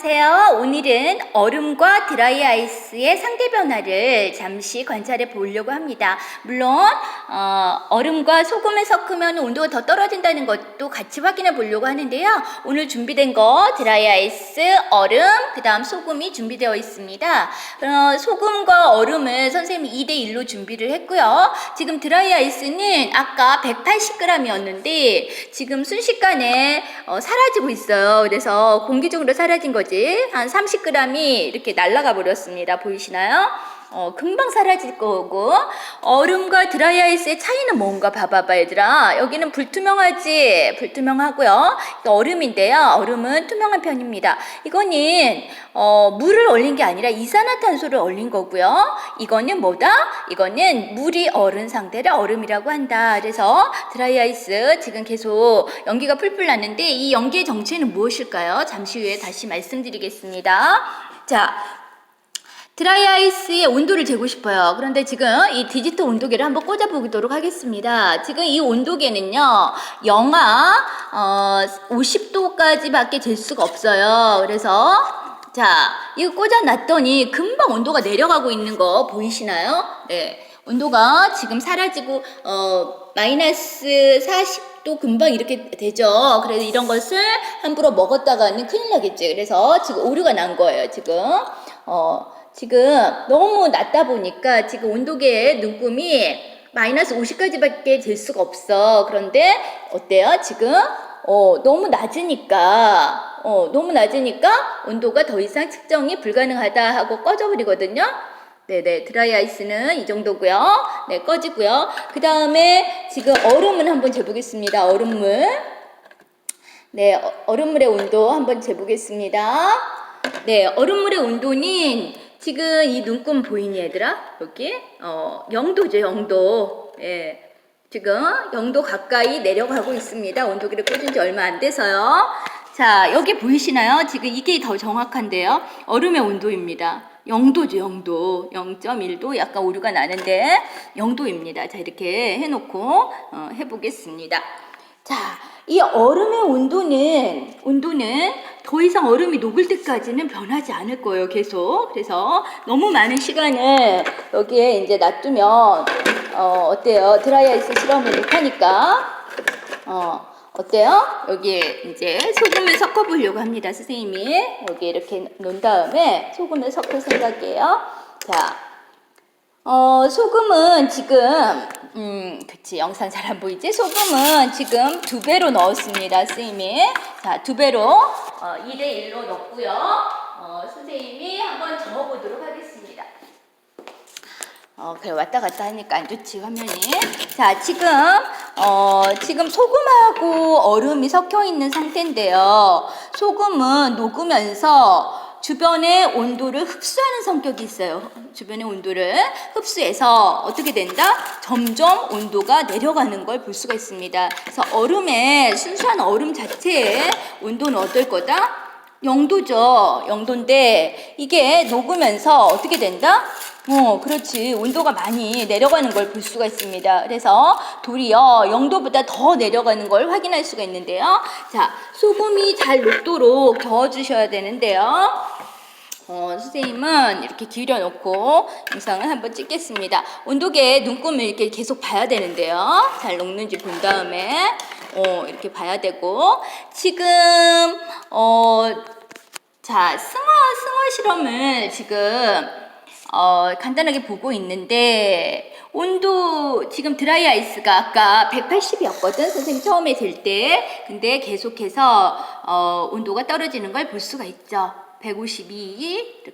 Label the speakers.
Speaker 1: 안녕하세요. 오늘은 얼음과 드라이 아이스의 상대 변화를 잠시 관찰해 보려고 합니다. 물론 어, 얼음과 소금을 섞으면 온도가 더 떨어진다는 것도 같이 확인해 보려고 하는데요. 오늘 준비된 거 드라이 아이스, 얼음, 그 다음 소금이 준비되어 있습니다. 어, 소금과 얼음을 선생님이 2대 1로 준비를 했고요. 지금 드라이 아이스는 아까 180g이었는데 지금 순식간에 어, 사라지고 있어요. 그래서 공기중으로 사라진 거 지. 한 30g이 이렇게 날아가 버렸습니다. 보이시나요? 어, 금방 사라질 거고 얼음과 드라이 아이스의 차이는 뭔가 봐봐봐 얘들아. 여기는 불투명하지? 불투명하고요. 얼음인데요. 얼음은 투명한 편입니다. 이거는 어, 물을 얼린 게 아니라 이산화탄소를 얼린 거고요. 이거는 뭐다? 이거는 물이 얼은 상태를 얼음이라고 한다. 그래서 드라이 아이스 지금 계속 연기가 풀풀 나는데 이 연기의 정체는 무엇일까요? 잠시 후에 다시 말씀드리겠습니다. 자 드라이 아이스의 온도를 재고 싶어요. 그런데 지금 이 디지털 온도계를 한번 꽂아보도록 하겠습니다. 지금 이 온도계는요, 영하 어, 50도까지밖에 잴 수가 없어요. 그래서 자, 이거 꽂아놨더니 금방 온도가 내려가고 있는 거 보이시나요? 네. 온도가 지금 사라지고 어, 마이너스 40도 금방 이렇게 되죠. 그래서 이런 것을 함부로 먹었다가는 큰일 나겠죠. 그래서 지금 오류가 난 거예요. 지금 어, 지금 너무 낮다 보니까 지금 온도계의 눈금이 마이너스 50까지밖에 될 수가 없어. 그런데 어때요? 지금 어, 너무 낮으니까 어, 너무 낮으니까 온도가 더 이상 측정이 불가능하다 하고 꺼져버리거든요. 네네 드라이 아이스는 이 정도고요. 네 꺼지고요. 그 다음에 지금 얼음을 한번 재보겠습니다. 얼음물. 네 어- 얼음물의 온도 한번 재보겠습니다. 네 얼음물의 온도는 지금 이 눈금 보이니 얘들아 여기 어 0도죠 0도. 예. 지금 0도 가까이 내려가고 있습니다. 온도계를 꽂은 지 얼마 안 돼서요. 자, 여기 보이시나요? 지금 이게 더 정확한데요. 얼음의 온도입니다. 0도죠, 0도. 0.1도 약간 오류가 나는데 0도입니다. 자, 이렇게 해 놓고 어, 해 보겠습니다. 자, 이 얼음의 온도는 온도는 더 이상 얼음이 녹을 때까지는 변하지 않을 거예요, 계속. 그래서 너무 많은 시간을 여기에 이제 놔두면 어, 어때요? 드라이아이스 실험을 못 하니까 어, 어때요? 여기 이제 소금을 섞어 보려고 합니다, 선생님이. 여기 이렇게 놓은 다음에 소금을 섞을 생각이에요. 자, 어, 소금은 지금, 음, 그치, 영상 잘 안 보이지? 소금은 지금 두 배로 넣었습니다, 선생님이. 자, 두 배로, 어, 2대 1로 넣고요. 어, 선생님이 한번 저어보도록 하겠습니다. 어, 그래, 왔다 갔다 하니까 안 좋지, 화면이. 자, 지금, 어, 지금 소금하고 얼음이 섞여 있는 상태인데요. 소금은 녹으면서 주변의 온도를 흡수하는 성격이 있어요. 주변의 온도를 흡수해서 어떻게 된다? 점점 온도가 내려가는 걸 볼 수가 있습니다. 그래서 얼음의 순수한 얼음 자체의 온도는 어떨 거다? 0도죠. 0도인데 이게 녹으면서 어떻게 된다? 어, 그렇지. 온도가 많이 내려가는 걸 볼 수가 있습니다. 그래서 도리어 0도보다 더 내려가는 걸 확인할 수가 있는데요. 자, 소금이 잘 녹도록 저어주셔야 되는데요. 어, 선생님은 이렇게 기울여 놓고 영상을 한번 찍겠습니다. 온도계 눈금을 이렇게 계속 봐야 되는데요. 잘 녹는지 본 다음에, 어, 이렇게 봐야 되고, 지금, 어, 자, 승화, 승화 실험을 지금, 어, 간단하게 보고 있는데, 온도, 지금 드라이 아이스가 아까 180이었거든, 선생님 처음에 될 때. 근데 계속해서, 어, 온도가 떨어지는 걸 볼 수가 있죠. 152,